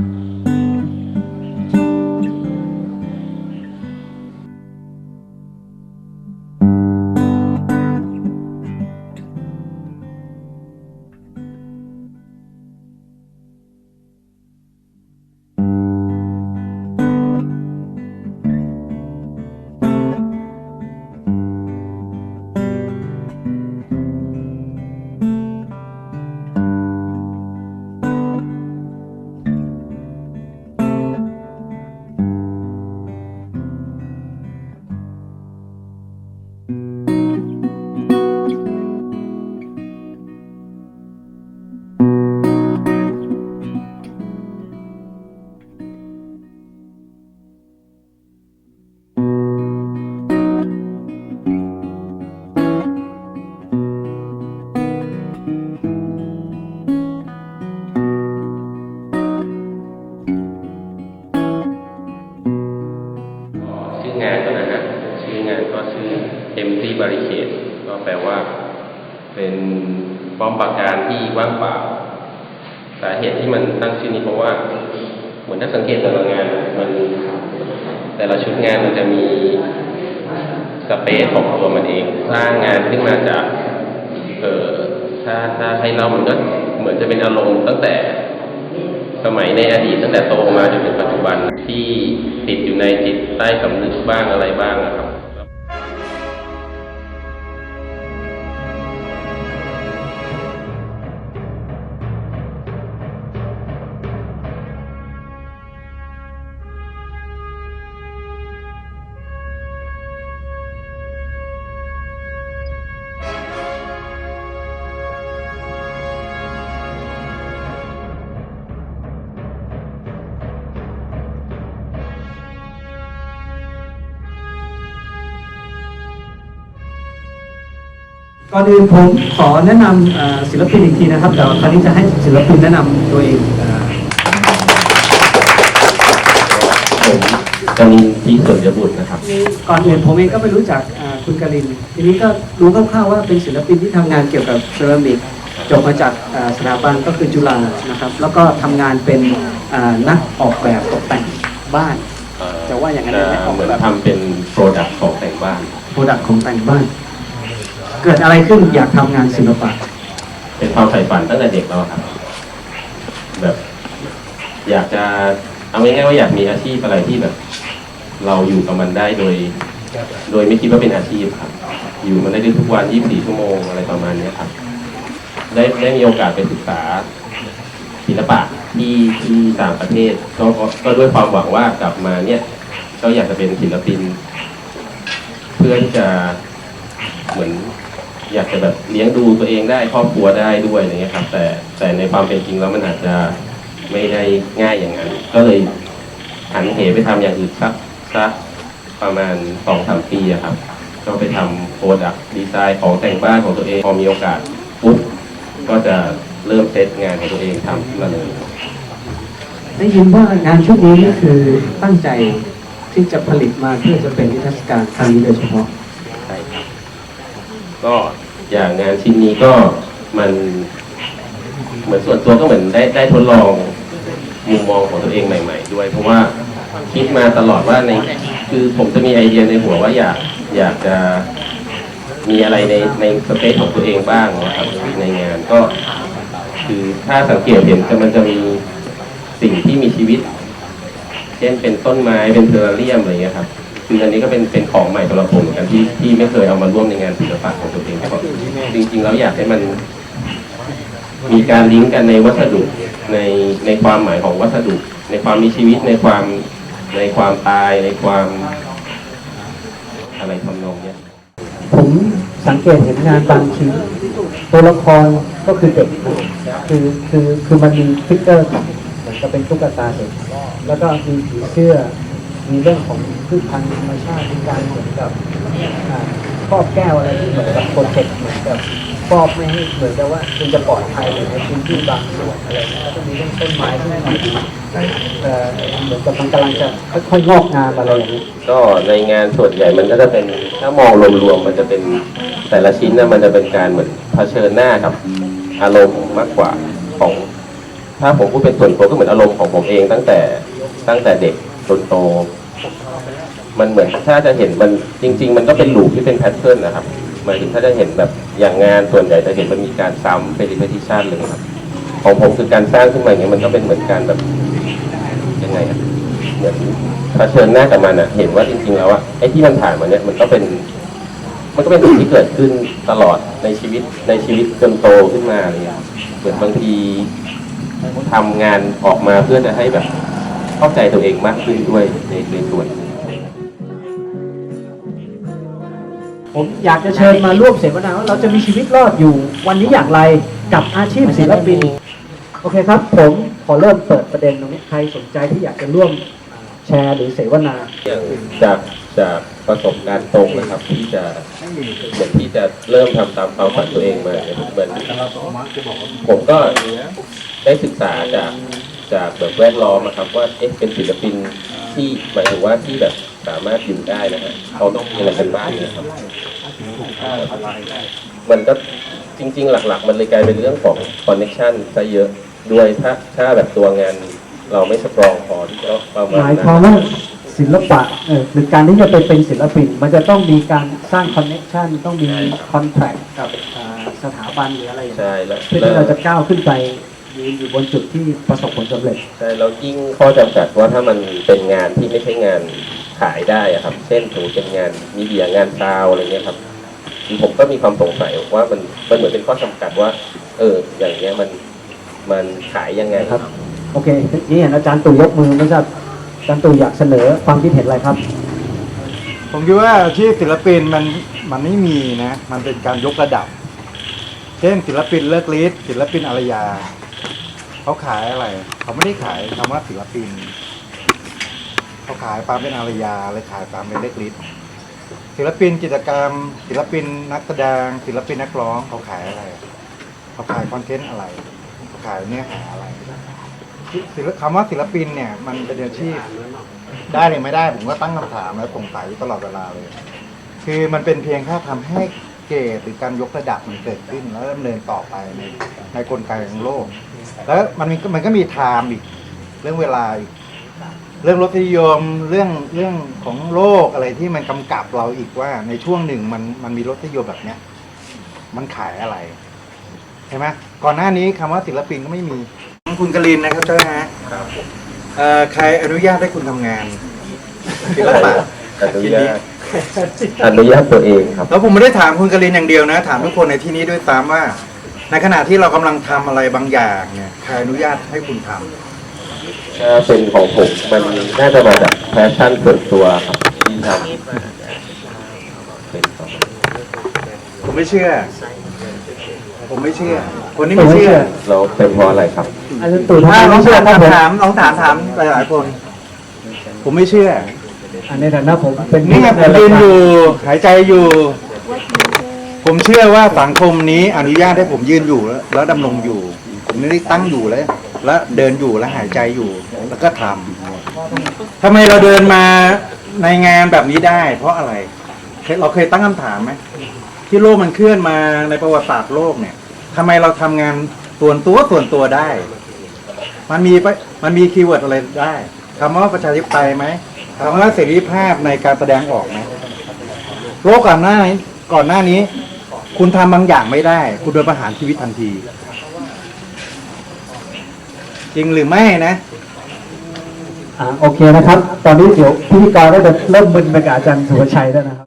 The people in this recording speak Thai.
ชื่ ป้อมปราการที่ว่างเปล่า สาเหตุที่มันตั้งชื่อนี้เพราะว่า เหมือนถ้าสังเกตแต่ละงานมันแต่ละชุดงานมันจะมีสเปซของตัวมันเอง สร้างงานขึ้นมาจากเออถ้าถ้าให้เรามันก็เหมือนจะเป็นอารมณ์ตั้งแต่สมัยในอดีตตั้งแต่โตมาจนถึงปัจจุบันที่ติดอยู่ในจิตใต้สำนึกบ้างอะไรบ้างนะครับ ก่อนอื่นผมขอแนะนำเอ่อศิลปินอีกทีนะครับเดี๋ยวคราวนี้จะให้ศิลปินแนะนำตัวเองเอ่อผมกนินที่สวนยบุตรนะครับ ก่อนอื่นผมเองก็ไม่รู้จักเอ่อคุณกลิน ทีนี้ก็รู้คร่าวๆว่าเป็นศิลปินที่ทำงานเกี่ยวกับเซรามิกจบมาจากเอ่อสถาบันก็คือจุฬานะครับ แล้วก็ทำงานเป็นเอ่อนักออกแบบตกแต่งบ้านเอ่อจะว่าอย่างนั้นจะได้ไหมออกเหมือนแบบ ทำเป็นโปรดักต์ของแต่งบ้าน โปรดักต์ของแต่งบ้าน เกิดอะไรขึ้นอยากทำงานศิลปะ เป็นความใฝ่ฝันตั้งแต่เด็กแล้วครับ แบบ อยากจะเอาง่ายๆว่าอยากมีอาชีพอะไรที่แบบ เราอยู่กับมันได้โดย โดยไม่คิดว่าเป็นอาชีพครับ อยู่มันได้ด้วยทุกวัน 24 ชั่วโมงอะไรประมาณเนี้ยครับ ได้ได้มีโอกาสไปศึกษาศิลปะที่ที่ต่างประเทศก็ก็ก็ด้วยความหวังว่ากลับมาเนี่ยก็อยากจะเป็นศิลปิน เพื่อที่จะเหมือน อยากจะแบบเลี้ยงดูตัวเองได้ครอบครัวได้ด้วยอะไรเงี้ยครับ แต่แต่ในความเป็นจริงแล้วมันอาจจะไม่ได้ง่ายอย่างนั้น ก็เลยหันเหไปทำอย่างอื่นสักสักประมาณสองสามปีอะครับ ก็ไปทำโปรดักต์ดีไซน์ของแต่งบ้านของตัวเอง พอมีโอกาสปุ๊บก็จะเริ่มเซตงานของตัวเองทำขึ้นมาเลยได้ยินว่างานชุดนี้นี่คือตั้งใจที่จะผลิตมาเพื่อจะเป็นนิทรรศการครั้งนี้โดยเฉพาะ ก็อย่างงานชิ้นนี้ก็มันเหมือนส่วนตัวก็เหมือนได้ได้ทดลองมุมมองของตัวเองใหม่ ๆ ด้วย เพราะว่าคิดมาตลอดว่าในคือผมจะมีไอเดียในหัวว่าอยากอยากจะมีอะไรในในสเปซของตัวเองบ้างนะครับในงานก็ คือถ้าสังเกตเห็นจะมันจะมีสิ่งที่มีชีวิต เช่นเป็นต้นไม้เป็นเทอร์เรียมอะไรเงี้ยครับ คืออันนี้ก็เป็นเป็นของใหม่สำหรับผมเหมือนกันที่ที่ไม่เคยเอามาร่วมในงานศิลปะของตัวเองเพราะจริงๆแล้วอยากให้มัน มีการลิงก์กันในวัสดุในในความหมายของวัสดุ ในความมีชีวิตในความในความตายในความอะไรทำนองเนี้ยผมสังเกตเห็นงานบางชิ้นตัวละครก็คือเด็กคือคือคือมันมีฟิกเกอร์ของเหมือนกับเป็นตุ๊กตาเด็กแล้วก็มีผีเสื้อ มีเรื่องของพืชพันธุ์ธรรมชาติมีการเหมือนกับครอบแก้วอะไรที่เหมือนกับโปรเทคเหมือนกับครอบไม่ให้เหมือนกับว่าคุณจะปลอดภัยในพื้นที่บางส่วนอะไรอย่างเงี้ยแล้วก็มีเรื่องต้นไม้ที่มันเอ่อเหมือนกับมันกำลังจะค่อยๆงอกงามอะไรอย่างเงี้ก็ในงานส่วนใหญ่มันก็จะเป็นถ้ามองรวมๆมันจะเป็นแต่ละชิ้นนะมันจะเป็นการเหมือนเผชิญหน้ากับอารมณ์มากกว่าของถ้าผมพูดเป็นส่วนตัวก็เหมือนอารมณ์ของผมเองตั้งแต่ตั้งแต่เด็กจนโต มันเหมือนถ้าจะเห็นมันจริง ๆ มันก็เป็นลูปที่เป็นแพทเทิร์นนะครับหมายถึงถ้าจะเห็นแบบอย่างงานส่วนใหญ่จะเห็นมันมีการซ้ำเป็น repetition เลยครับ ของผมคือการสร้างขึ้นมาอย่างเงี้มันก็เป็นเหมือนการแบบยังไงอะเหมือนเผชิญหน้ากับมันอะเห็นว่าจริง ๆ แล้วอะไอ้ที่มันผ่านมาเนี่ยมันก็เป็นมันก็เป็นสิ่งที่เกิดขึ้นตลอดในชีวิตในชีวิตจนโตขึ้นมาเลยเหมือนบางทีทำงานออกมาเพื่อจะให้แบบ เข้าใจตัวเองมากขึ้นด้วยในในส่วนหนึ่งผมอยากจะเชิญมาร่วมเสวนาว่าเราจะมีชีวิตรอดอยู่ วันนี้อย่างไรกับอาชีพศิลปิน โอเคครับ ผมขอเริ่มเปิดประเด็นตรงนี้ใครสนใจที่อยากจะร่วมแชร์หรือเสวนา อย่างจากจากประสบการณ์ตรงนะครับที่จะเหมือนที่จะเริ่มทำตามความฝันตัวเองมาเนี่ยเหมือนผมก็ได้ศึกษาจาก จากแบบแวดล้อมนะครับว่าเอ๊ะเป็นศิลปินที่หมายถึงว่าที่แบบสามารถอยู่ได้นะฮะเขาต้องมีอะไรกันบ้างเนี่ยครับ มันก็จริง ๆ หลัก ๆ มันเลยกลายเป็นเรื่องของคอนเน c t ชันซะเยอะด้วยถ้าถ้าแบบตัวงานเราไม่สตรองพอที่จะประมาณหมายนั้นความว่าศิลปะเออหรือการที่จะไปเป็นศิลปิน มันจะต้องมีการสร้างคอนเน c t ชันต้องมีคอนแทคกับอ่าสถาบันหรืออะไรอย่างเงี้ยใช่แล้ว เพื่อที่เราจะก้าวขึ้นไป ยืนอยู่บนจุดที่ประสบผลสำเร็จใช่แล้วยิ่งข้อจำกัดว่าถ้ามันเป็นงานที่ไม่ใช่งานขายได้อะครับ เช่นสมมติเป็นงานมีเดียงานซาวอะไรเงี้ยครับ ผมก็มีความสงสัยว่ามันมันเหมือนเป็นข้อจำกัดว่า เออ อย่างเงี้ยมันมันขายยังไงครับ โอเคนี่เห็นอาจารย์ตู่ยกมือไม่ทราบอาจารย์ตู่อยากเสนอความคิดเห็นอะไรครับ ผมคิดว่าอาชีพศิลปินมันมันไม่มีนะ มันเป็นการยกระดับ เช่นศิลปินเลิกฤทธิ์ศิลปินอารยา เขาขายอะไร เขาไม่ได้ขายคำว่าศิลปิน เขาขายปาเป็นอารยาเลยขายปาเป็นเลิกฤทธิ์ศิลปินกิจกรรม ศิลปินนักแสดงศิลปินนักร้องเขาขายอะไร เขาขายคอนเทนต์อะไร เขาขายเนื้อหาอะไรศิลคำว่าศิลปินเนี่ยมันเป็นอาชีพได้หรือไม่ได้ผมก็ตั้งคำถามและสงสัยตลอดเวลาเลย คือมันเป็นเพียงแค่ทำให้เกรดหรือการยกระดับมันเกิดขึ้นแล้วดำเนินต่อไปในในกลไกของโลก แล้วมันมีมันก็มีไทม์อีก เรื่องเวลาอีก เรื่องรสนิยมเรื่องเรื่องของโลกอะไรที่มันกำกับเราอีกว่า ในช่วงหนึ่งมันมันมีรสนิยมแบบเนี้ย มันขายอะไรเห็นไหมก่อนหน้านี้คำว่าศิลปินก็ไม่มีคุณกลินนะครับเจ้าฮะครับเอ่อใครอนุญาตให้คุณทำงานศิลปะ อนุญาตอนุญาตตัวเองครับ แล้วผมไม่ได้ถามคุณกลินอย่างเดียวนะ ถามทุกคนในที่นี้ด้วยซ้ำว่า ในขณะที่เรากำลังทำอะไรบางอย่างเนี่ยใครอนุญาตให้คุณทำถ้าเป็นของผมมันน่าจะมาจากแพชชั่นส่วนตัวครับที่ทำเป็นของผมไม่เชื่อ ผมไม่เชื่อ คนนี้ไม่เชื่อเราเป็นเพราะอะไรครับ อาจารย์ตู่ถ้าทำไมลอไม่งเชื่อถามครับผมถามลองถามถามหลายๆคน ผมไม่เชื่ออันในฐานะผมเป็นนี่ไงผมยืนอยู่หายใจอยู่ ผมเชื่อว่าสังคมนี้อนุญาตให้ผมยืนอยู่แล้วแล้วดำรงอยู่ ผมไม่ได้ตั้งอยู่แล้ว แล้วเดินอยู่แล้วหายใจอยู่ แล้วก็ทำทำไมเราเดินมาในงานแบบนี้ได้ เพราะอะไรเคยเราเคยตั้งคำถามไหมที่โลกมันเคลื่อนมาในประวัติศาสตร์โลกเนี่ยทำไมเราทำงานส่วนตัวส่วนตัวได้ มันมีปะมันมีคีย์เวิร์ดอะไรได้คำว่าประชาธิปไตยไหมคำว่าเสรีภาพในการแสดงออกไหมโลกก่อนหน้านี้ ก่อนหน้านี้ คุณทำบางอย่างไม่ได้ คุณโดนประหารชีวิตทันที จริงหรือไม่นะ อ่าโอเคนะครับ ตอนนี้เดี๋ยวพิธีกรก็จะเริ่มมึนไปกับอาจารย์สุภชัยแล้วนะครับ